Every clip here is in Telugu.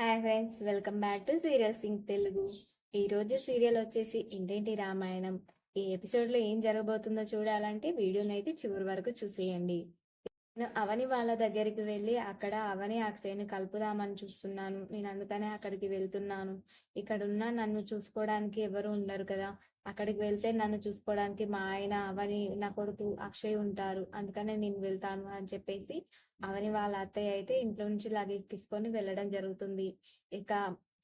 Hi friends welcome back to serial sing Telugu ఈ రోజు సీరియల్ వచ్చేసి ఇంటేంటి రామాయణం. ఈ ఎపిసోడ్లో ఏం జరగబోతుందో చూడాలంటే వీడియోని అయితే చివరి వరకు చూసేయండి. నేను అవని వాళ్ళ దగ్గరికి వెళ్ళి అక్కడ అవని అక్షయ్ని కలుపుదామని చూస్తున్నాను. నేను అందుకనే అక్కడికి వెళ్తున్నాను. ఇక్కడ ఉన్న నన్ను చూసుకోవడానికి ఎవరు ఉండరు కదా. అక్కడికి వెళ్తే నన్ను చూసుకోవడానికి మా ఆయన అవని నా కొడుకు అక్షయ్ ఉంటారు. అందుకనే నేను వెళ్తాను అని చెప్పేసి అవని వాళ్ళ అత్తయ్య అయితే ఇంట్లో నుంచి లగేజ్ తీసుకొని వెళ్ళడం జరుగుతుంది. ఇక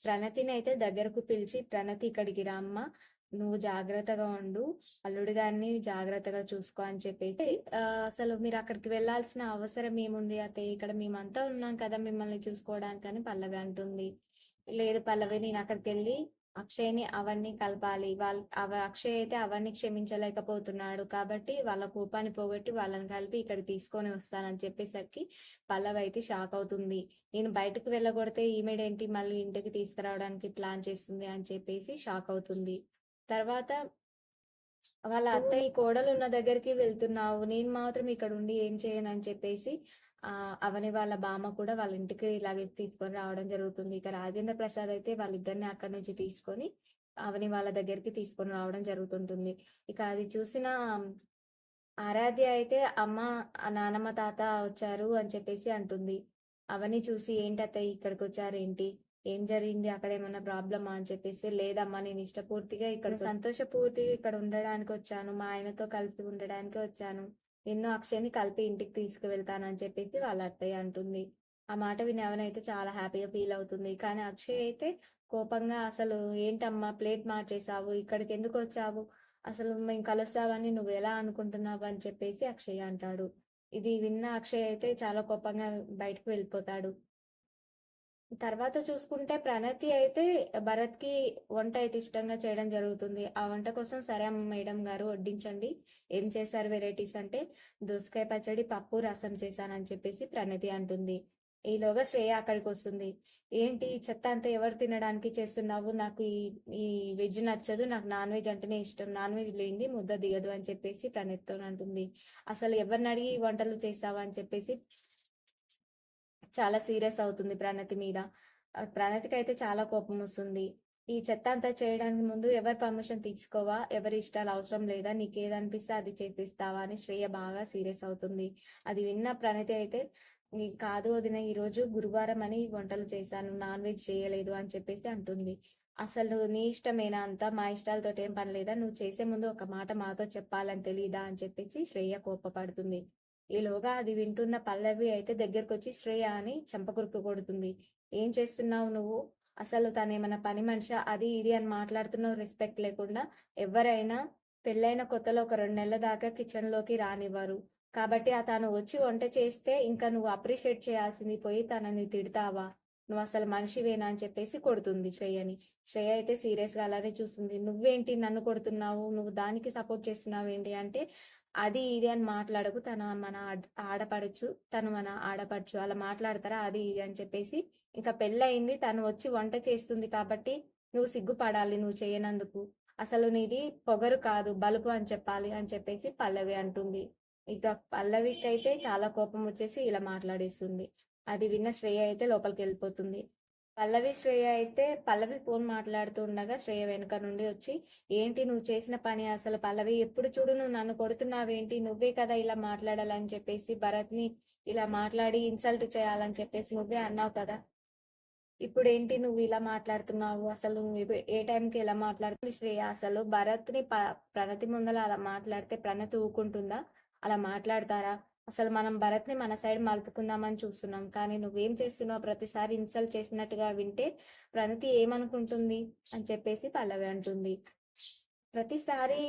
ప్రణతిని అయితే దగ్గరకు పిలిచి ప్రణతి ఇక్కడికి రామ్మ నువ్వు జాగ్రత్తగా ఉండు అల్లుడు గారిని జాగ్రత్తగా చూసుకో అని చెప్పేసి అసలు మీరు అక్కడికి వెళ్ళాల్సిన అవసరం ఏముంది అత్తయ్య? ఇక్కడ మేమంతా ఉన్నాం కదా మిమ్మల్ని చూసుకోవడానికి అని పల్లవి అంటుంది. లేదు పల్లవి నేను అక్కడికి వెళ్ళి అక్షయ్ని అవన్నీ కలపాలి. వాళ్ళ అక్షయ్ అయితే అవన్నీ క్షమించలేకపోతున్నాడు. కాబట్టి వాళ్ళ కోపాన్ని పోగొట్టి వాళ్ళని కలిపి ఇక్కడ తీసుకొని వస్తానని చెప్పేసరికి పల్లవి అయితే షాక్ అవుతుంది. నేను బయటకు వెళ్ళగొడితే ఈమెడేంటి మళ్ళీ ఇంటికి తీసుకురావడానికి ప్లాన్ చేస్తుంది అని చెప్పేసి షాక్ అవుతుంది. తర్వాత వాళ్ళ అత్తయ్య కోడలు ఉన్న దగ్గరికి వెళ్తున్నావు. నేను మాత్రం ఇక్కడ ఉండి ఏం చేయను అని చెప్పేసి అవని వాళ్ళ బామ్మ కూడా వాళ్ళ ఇంటికి ఇలాగే తీసుకొని రావడం జరుగుతుంది. ఇక రాజేంద్ర ప్రసాద్ అయితే వాళ్ళిద్దరిని అక్కడి నుంచి తీసుకొని అవని వాళ్ళ దగ్గరికి తీసుకొని రావడం జరుగుతుంటుంది. ఇక అది చూసిన ఆరాధ్య అయితే అమ్మ నానమ్మ తాత వచ్చారు అని చెప్పేసి అంటుంది. అవని చూసి ఏంటి అత్తయ్య ఇక్కడికి వచ్చారు ఏంటి? ఏం జరిగింది? అక్కడ ఏమన్నా ప్రాబ్లమా అని చెప్పేసి లేదమ్మా నేను ఇష్టపూర్తిగా ఇక్కడ సంతోషపూర్తిగా ఇక్కడ ఉండడానికి వచ్చాను మా ఆయనతో కలిసి ఉండడానికి వచ్చాను. ఎన్నో అక్షయ్ని కలిపి ఇంటికి తీసుకువెళ్తానని చెప్పేసి వాళ్ళ అత్తయ్య అంటుంది. ఆ మాట విని అవనైతే చాలా హ్యాపీగా ఫీల్ అవుతుంది. కానీ అక్షయ్ అయితే కోపంగా అసలు ఏంటమ్మా ప్లేట్ మార్చేసావు ఇక్కడికి ఎందుకు వచ్చావు? అసలు మేము కలుస్తావని నువ్వు ఎలా అనుకుంటున్నావు? అని చెప్పేసి అక్షయ్ అంటాడు. ఇది విన్న అక్షయ్ అయితే చాలా కోపంగా బయటకు వెళ్ళిపోతాడు. తర్వాత చూసుకుంటే ప్రణతి అయితే భరత్కి వంట అయితే ఇష్టంగా చేయడం జరుగుతుంది. ఆ వంట కోసం సరే అమ్మ మేడం గారు వడ్డించండి. ఏం చేశారు వెరైటీస్ అంటే దోసకాయ పచ్చడి పప్పు రసం చేశానని చెప్పేసి ప్రణతి అంటుంది. ఈలోగా శ్రేయ అక్కడికి వస్తుంది. ఏంటి చెత్త అంతా ఎవరు తినడానికి చేస్తున్నావు? నాకు ఈ ఈ వెజ్ నచ్చదు నాకు నాన్ వెజ్ అంటేనే ఇష్టం. నాన్ వెజ్ లేనిది ముద్ద దిగదు అని చెప్పేసి ప్రణతితో అంటుంది. అసలు ఎవరిని అడిగి ఈ వంటలు చేసావా అని చెప్పేసి చాలా సీరియస్ అవుతుంది ప్రణతి మీద. ప్రణతికి అయితే చాలా కోపం వస్తుంది. ఈ చెత్త అంతా చేయడానికి ముందు ఎవరి పర్మిషన్ తీసుకోవా? ఎవరి ఇష్టాలు అవసరం లేదా? నీకేదనిపిస్తే అది చేపిస్తావా? అని శ్రేయ బాగా సీరియస్ అవుతుంది. అది విన్న ప్రణతి అయితే "నీ కాదు వదిన ఈ రోజు గురువారం అని వంటలు చేశాను. నాన్ వెజ్ చేయలేదు అని చెప్పేసి అంటుంది. అసలు నీ ఇష్టమేనా అంతా? మా ఇష్టాలతో ఏం పని లేదా? నువ్వు చేసే ముందు ఒక మాట మాతో చెప్పాలని తెలీదా? అని చెప్పేసి శ్రేయ కోపపడుతుంది. ఈలోగా అది వింటున్న పల్లవి అయితే దగ్గరకు వచ్చి శ్రేయ అని చెంపకురుకు కొడుతుంది. ఏం చేస్తున్నావు నువ్వు? అసలు తనేమన్నా పని మనిషా? అది ఇది అని మాట్లాడుతున్నావు రెస్పెక్ట్ లేకుండా ఎవరైనా పెళ్ళైన కొత్తలో ఒక రెండు నెలల దాకా కిచెన్లోకి రానివ్వరు. కాబట్టి ఆ తను వచ్చి వంట చేస్తే ఇంకా నువ్వు అప్రిషియేట్ చేయాల్సింది పోయి తనని తిడతావా? నువ్వు అసలు మనిషివేనా? అని చెప్పేసి కొడుతుంది శ్రేయని. శ్రేయ అయితే సీరియస్గా అలానే చూస్తుంది. నువ్వేంటి నన్ను కొడుతున్నావు? నువ్వు దానికి సపోర్ట్ చేస్తున్నావు ఏంటి అంటే అది ఇది అని మాట్లాడకు. తను మన ఆడపడచ్చు తను మన ఆడపడచ్చు అలా మాట్లాడతారా? అది ఇది అని చెప్పేసి ఇంకా పెళ్ళయింది. తను వచ్చి వంట చేస్తుంది కాబట్టి నువ్వు సిగ్గుపడాలి నువ్వు చేయనందుకు. అసలు నీది పొగరు కాదు బలుపు అని చెప్పాలి అని చెప్పేసి పల్లవి అంటుంది. ఇక పల్లవికి అయితే చాలా కోపం వచ్చేసి ఇలా మాట్లాడేస్తుంది. అది విన్న శ్రేయ అయితే లోపలికి వెళ్ళిపోతుంది. పల్లవి శ్రేయ అయితే పల్లవి ఫోన్ మాట్లాడుతూ ఉండగా శ్రేయ వెనుక నుండి వచ్చి ఏంటి నువ్వు చేసిన పని అసలు పల్లవి? ఎప్పుడు చూడు నువ్వు నన్ను కొడుతున్నావేంటి? నువ్వే కదా ఇలా మాట్లాడాలని చెప్పేసి భరత్ని ఇలా మాట్లాడి ఇన్సల్ట్ చేయాలని చెప్పేసి నువ్వే అన్నావు కదా. ఇప్పుడు ఏంటి నువ్వు ఇలా మాట్లాడుతున్నావు? అసలు నువ్వు ఏ టైంకి ఎలా మాట్లాడుతుంది శ్రేయ అసలు భరత్ని ప- ప్రణతి ముందర అలా మాట్లాడితే ప్రణతి ఊకుంటుందా? అలా మాట్లాడతారా? అసలు మనం భరత్ని మన సైడ్ మలుపుకుందామని చూస్తున్నాం. కానీ నువ్వేం చేస్తున్నావు ప్రతిసారి ఇన్సల్ట్ చేసినట్టుగా వింటే ప్రణతి ఏమనుకుంటుంది? అని చెప్పేసి పల్లవి అంటుంది. ప్రతిసారి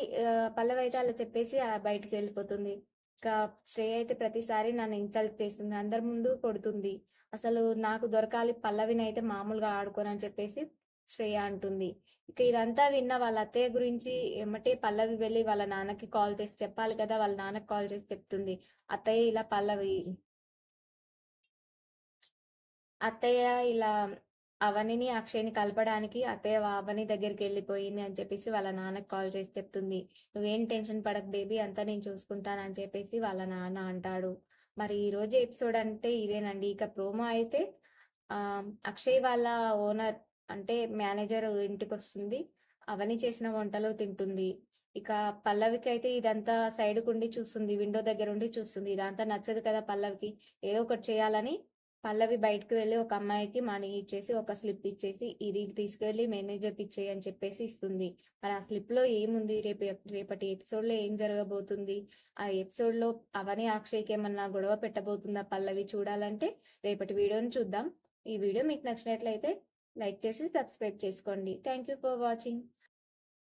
పల్లవి అయితే అలా చెప్పేసి బయటికి వెళ్ళిపోతుంది. ఇంకా శ్రేయ అయితే ప్రతిసారి నన్ను ఇన్సల్ట్ చేస్తుంది. అందరి ముందు కొడుతుంది. అసలు నాకు దొరకాలి పల్లవిని అయితే మామూలుగా ఆడుకోనని చెప్పేసి శ్రేయ అంటుంది. ఇక ఇదంతా విన్న వాళ్ళ అత్తయ్య గురించి ఏమంటే పల్లవి వెళ్ళి వాళ్ళ నాన్నకి కాల్ చేసి చెప్పాలి కదా వాళ్ళ నాన్నకి కాల్ చేసి చెప్తుంది. అత్తయ్య ఇలా పల్లవి అత్తయ్య ఇలా అవనిని అక్షయ్ని కలపడానికి అత్తయ్య అవని దగ్గరికి వెళ్ళిపోయింది అని చెప్పేసి వాళ్ళ నాన్నకి కాల్ చేసి చెప్తుంది. నువ్వేం టెన్షన్ పడక బేబీ అంతా నేను చూసుకుంటానని చెప్పేసి వాళ్ళ నాన్న అంటాడు. మరి ఈ రోజు ఎపిసోడ్ అంటే ఇదేనండి. ఇక ప్రోమో అయితే ఆ, అక్షయ్ వాళ్ళ ఓనర్ అంటే మేనేజర్ ఇంటికి వస్తుంది అవని చేసిన వంటలు తింటుంది. ఇక పల్లవికి అయితే ఇదంతా సైడ్ ఉండి చూస్తుంది విండో దగ్గర ఉండి చూస్తుంది. ఇదంతా నచ్చదు కదా పల్లవికి. ఏదో ఒకటి చేయాలని పల్లవి బయటకు వెళ్ళి ఒక అమ్మాయికి మనీ ఇచ్చేసి ఒక స్లిప్ ఇచ్చేసి ఇది తీసుకెళ్ళి మేనేజర్కి ఇచ్చేయి అని చెప్పేసి ఇస్తుంది. మరి ఆ స్లిప్లో ఏముంది? రేపు రేపటి ఎపిసోడ్లో ఏం జరగబోతుంది? ఆ ఎపిసోడ్లో అవని అక్షయ్కి ఏమన్నా గొడవ పెట్టబోతుందా పల్లవి చూడాలంటే? రేపటి వీడియోని చూద్దాం. ఈ వీడియో మీకు నచ్చినట్లయితే లైక్ చేసి సబ్స్క్రైబ్ చేసుకోండి. Thank you for watching